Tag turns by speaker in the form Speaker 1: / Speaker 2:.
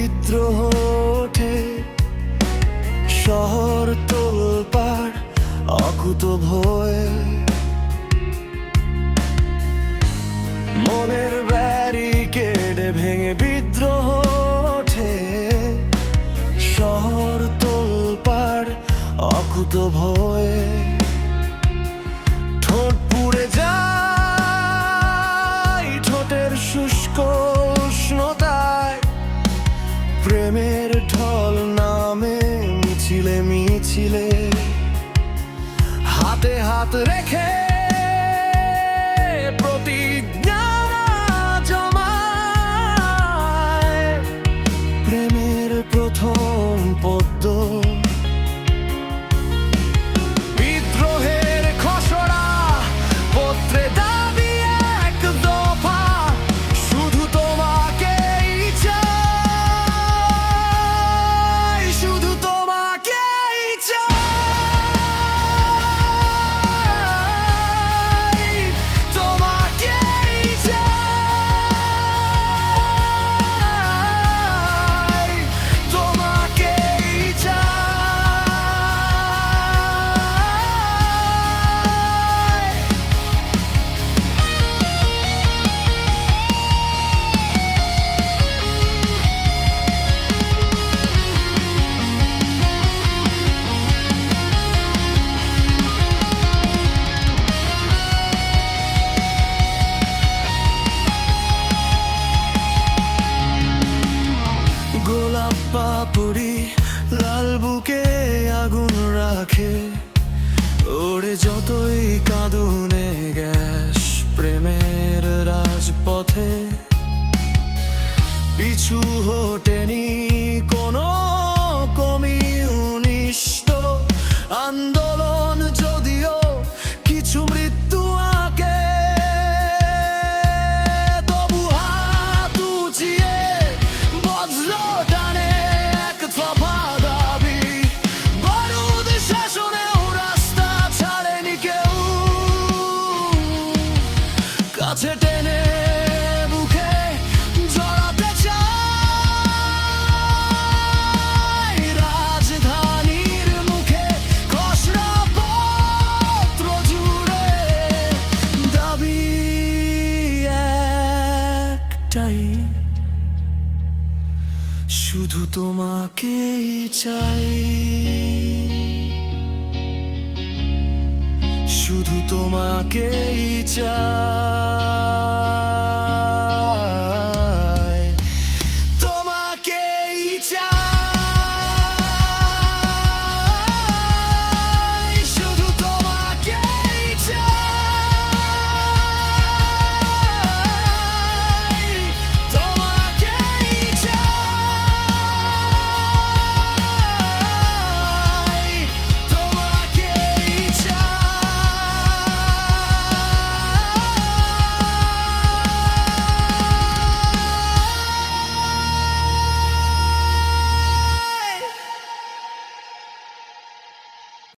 Speaker 1: বিদ্রোহ ওঠে। শহর তোলপাড়, অকুত ভয়ে। মনের ব্যারিকেড ভেঙে বিদ্রোহ ওঠে। শহর তোলপাড়, অকুত ভয়ে। প্রেমের ঢল নামে মিছিলে মিছিলে। হাতে হাত রেখে প্রতিজ্ঞা জমায়। প্রেমের প্রথম পদ্ম বুকে আগুন রাখে। ওরে যতই কাঁদুনে গ্যাস প্রেমের রাজপথে। পিছু হটেনি একটাই শুধু তোমাকেই চাই। শুধু তোমাকেই চাই।